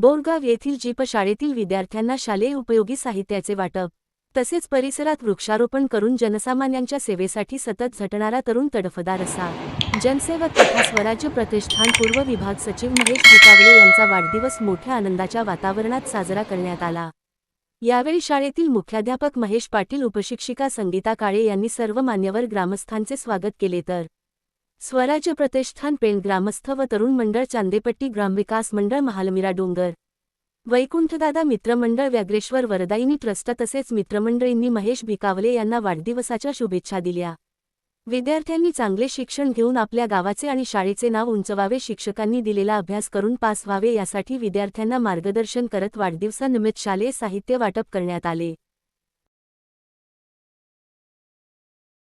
बोरगाव येथील जीप शाळेतील विद्यार्थ्यांना शालेय उपयोगी साहित्याचे वाटप तसेच परिसरात वृक्षारोपण करून जनसामान्यांच्या सेवेसाठी सतत झटणारा तरुण तडफदार असा. जनसेवक तथा स्वराज्य प्रतिष्ठान पूर्व विभाग सचिव महेश विकावले यांचा वाढदिवस मोठ्या आनंदाच्या वातावरणात साजरा करण्यात आला. यावेळी शाळेतील मुख्याध्यापक महेश पाटील उपशिक्षिका संगीता काळे यांनी सर्व मान्यवर ग्रामस्थांचे स्वागत केले तर स्वराज्य प्रतिष्ठान पेण ग्रामस्थ व तरुण मंडळ चांदेपट्टी ग्रामविकास मंडळ महालमिरा डोंगर. वैकुंठदादा मित्रमंडळ व्याघ्रेश्वर वरदायिनी ट्रस्ट तसेच मित्रमंडळींनी महेश भिकावले यांना वाढदिवसाच्या शुभेच्छा दिल्या. विद्यार्थ्यांनी चांगले शिक्षण घेऊन आपल्या गावाचे आणि शाळेचे नाव उंचवावे शिक्षकांनी दिलेला अभ्यास करून पास व्हावे यासाठी विद्यार्थ्यांना मार्गदर्शन करत वाढदिवसानिमित्त शालेय साहित्य वाटप करण्यात आले.